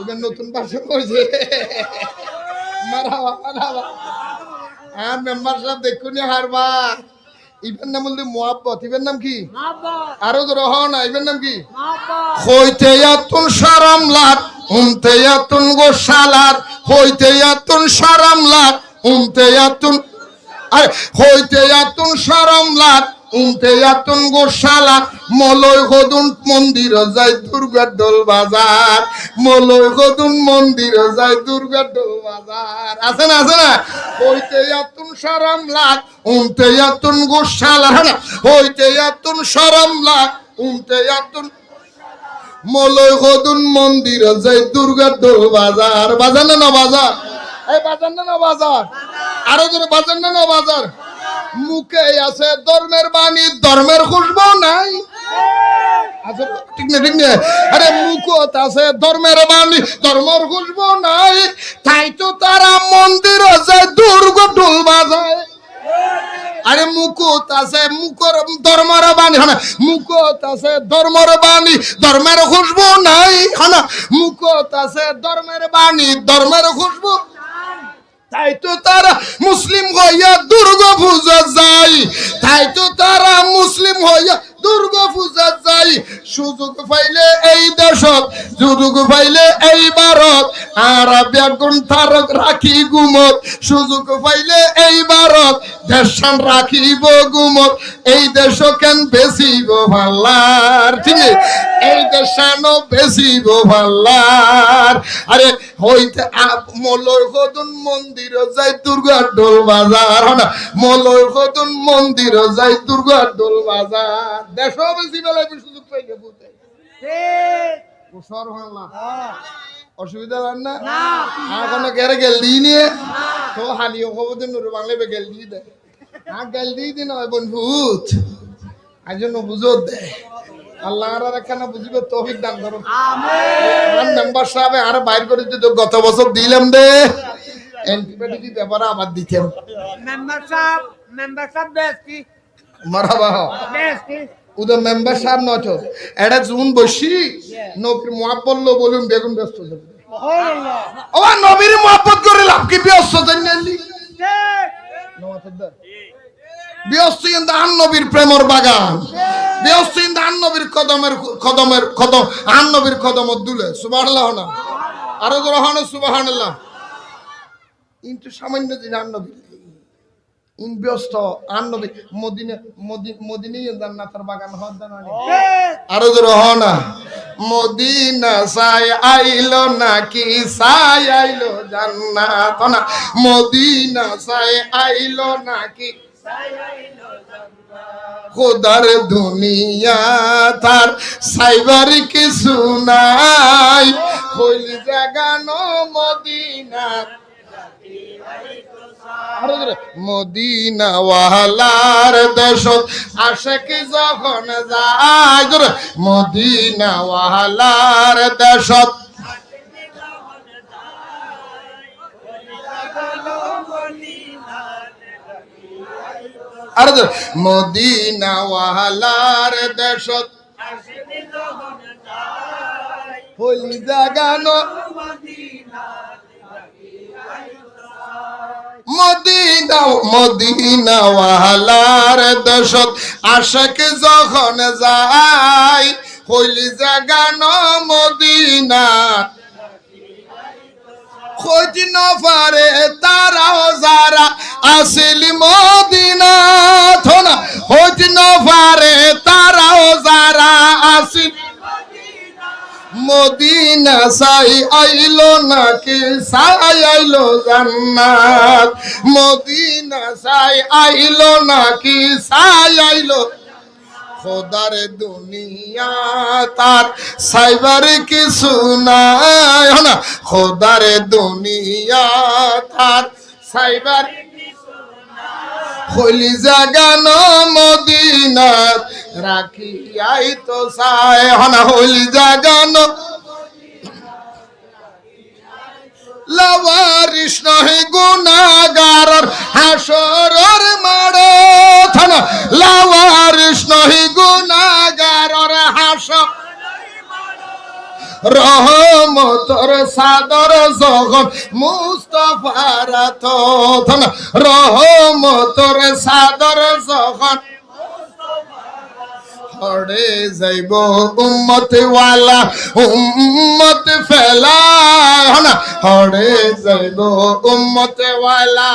এবার নতুন ভাষা কইছে মারাবা মারাবা। আর মেম্বার সাহেব দেখুন হারবা। নাম বলতে নাম কি? আরও তো রহ না নাম কি? হইতে সারাম লাট উনতে আতুন গোশালার। হইতে সারাম লাট উনতে আতুন আরে হইতে আতুন সারাম লাট উনতে আতুন গোশালা মলয় হদুন মন্দির যায় দুর্গা ডোল বাজার। মলয় হদুন মন্দির যায় দুর্গা বাজার আছে না আছে না? হইতে আতুন সারাম লাট উনতে আতুন গোশালা। হ্যাঁ হইতে আতুন সারাম লাট উনতে আতুন মলয় হদুন মন্দির যাই দুর্গা বাজার বাজার না না, বাজার? এই বাজার না না, বাজার? আরও জোরে বাজার না না, বাজার? মুখে আছে ধর্মের বাণী, ধর্মের খুশবু নাই? ঠিক না, ঠিক আরে মুখত আছে ধর্মের বাণী, ধর্মের খুশবু নাই। তাই তো তারা মন্দির যায় দুর্গ ডোল বাজায়। আরে মুকুত আছে মুকর ধর্মের বাণী হ্যাঁ মুকুত আছে ধর্মের বাণী, ধর্মের খুশবু নাই হ্যাঁ মুকুত আছে ধর্মের বাণী, ধর্মের খুশবু তাই তো তারা মুসলিম হইয়া দুর্গা পূজা যাই তাই তো তারা মুসলিম হইয়া দুর্গা পূজা যাই, সুযোগ পাইলে সুযোগ পাইলে এই ভারত আর বেগুন এই রাখিব গুমত, এই দেশ কেন বেশিব ভাল্লার, ঠিক? এই দেশানো বেশিব ভাল্লার। আরে হইতে মলয় কদুন মন্দির যাই দুর্গা ডোল বাজার। না মলয় কদুন মন্দির যাই দুর্গা ডোল বাজার। দেশ বেশি বেলা সুযোগ পাইলে বুঝে ওসর ভাল্লা অসুবিধা হয় না? আর কোনো গেরে গেল নিয়ে তো হালিও খবর দিন নুরু বাংলা বে গেল দিয়ে দেয় হ্যাঁ গেল দিয়ে দিন হয় বন্ধুত আজ জন্য বুঝো দে। আল্লাহ আর একখানা বুঝিবে তৌফিক দান করো। আমার মেম্বার সাহেব আর বাইর করে দিতে গত বছর দিলাম দে অ্যান্টিবায়োটিক ব্যাপারে আবার দিতাম। মেম্বার সাহেব মেম্বার সাহেব বেশি মারাবা। বেশি উদয় মেম্বার সাহেব নয় এটা জুন বসি নবীর বলুন বেগুন ব্যস্ত যাবে ও নবীর মহাপত করে লাভ কি ব্যস্ত জানি ব্যস্ত কিন্তু আন নবীর প্রেমর বাগান। ব্যস্ত কিন্তু আন নবীর কদমের কদমের কদম আন নবীর কদম দুলে সুবহানাল্লাহ না? আরও গ্রহণ সুবহানাল্লাহ। কিন্তু সামান্য দিন আন নবী ইন ব্যস্ত আন নবী মদিনে মদিনে জান্নাতের বাগান হদ জানানি আরও জোর হ না মদিনা সাই আইলো নাকি সাই আইলো জান্নাত না? মদিনা সাই আইলো নাকি খোদার দুনিয়া তার সাইবার কিছু নাই হইল জাগানো মদিনা আরও জোরে। মদিনা ওয়ালার দেশ আশেক যখন যায় জোরে। মদিনা আর জোরে। মদিনা ওয়ালার দেশ হলি জাগানো মদিনা মদিনা ওয়ালার দেশত আশেক যখন যায় হইলি জাগানো মদিনা খোঁজ নফারে তারাও সাই আইলো নাকি? সাই আইলো জান্নাত। মদিনা সাই আইলো নাকি? সাই আইলো খোদার দুনিয়া। তার সাইবার কিছু নাই। না, খোদারে দুনিয়া। থার সাইবার হইলি জাগান মদিনার রাখিয়াই তো সায় হনা হইলি জাগান লাওয়ারিস নহে গুনাগারর হাসরর মাড়ো থানা লাওয়ারিস নহে গুনাগারর হাসর রহমতর সাদর জগন মুস্তফার থন রহমতর সাদর জগন হড়ে যাইব। উম্মত ওয়ালা উম্মত ফেলা। হড়ে যাইব। উম্মত ওয়ালা।